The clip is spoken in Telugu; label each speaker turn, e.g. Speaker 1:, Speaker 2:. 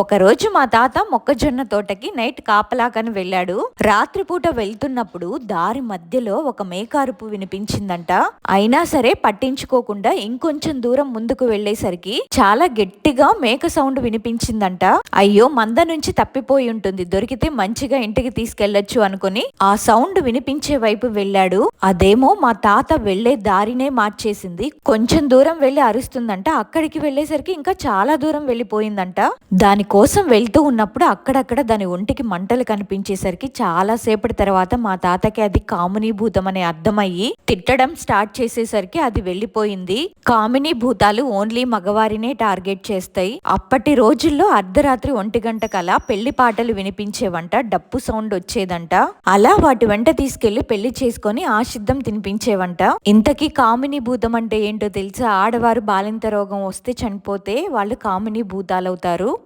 Speaker 1: ఒకరోజు మా తాత మొక్కజొన్న తోటకి నైట్ కాపలాకని వెళ్ళాడు. రాత్రిపూట వెళ్తున్నప్పుడు దారి మధ్యలో ఒక మేకారుపు వినిపించిందంట. అయినా సరే పట్టించుకోకుండా ఇంకొంచెం దూరం ముందుకు వెళ్ళేసరికి చాలా గట్టిగా మేక సౌండ్ వినిపించిందంట. అయ్యో మంద నుంచి తప్పిపోయి ఉంటుంది. దొరికితే మంచిగా ఇంటికి తీసుకెళ్ళొచ్చు అనుకుని ఆ సౌండ్ వినిపించే వైపు వెళ్ళాడు. అదేమో మా తాత వెళ్ళే దారినే మార్చేసింది. కొంచెం దూరం వెళ్ళి అరుస్తుందంట. అక్కడికి వెళ్ళేసరికి ఇంకా చాలా దూరం వెళ్ళిపోయిందంట దాని కోసం వెళ్తూ ఉన్నప్పుడు అక్కడక్కడ దాని ఒంటికి మంటలు కనిపించేసరికి చాలా సేపటి తర్వాత మా తాతకి అది కామునీభూతం అనే అర్థమయ్యి తిట్టడం స్టార్ట్ చేసేసరికి అది వెళ్ళిపోయింది. కామినీ భూతాలు ఓన్లీ మగవారినే టార్గెట్ చేస్తాయి. అప్పటి రోజుల్లో అర్ధరాత్రి ఒంటి గంట కల పెళ్ళి పాటలు వినిపించేవంట డప్పు సౌండ్ వచ్చేదంట. అలా వాటి వెంట తీసుకెళ్ళి పెళ్ళి చేసుకొని ఆశిద్ధం తినిపించేవంట. ఇంతకీ కామినీ భూతం అంటే ఏంటో తెలుసా? ఆడవారు బాలింత రోగం వస్తే చనిపోతే వాళ్ళు కామినీ భూతాలవుతారు.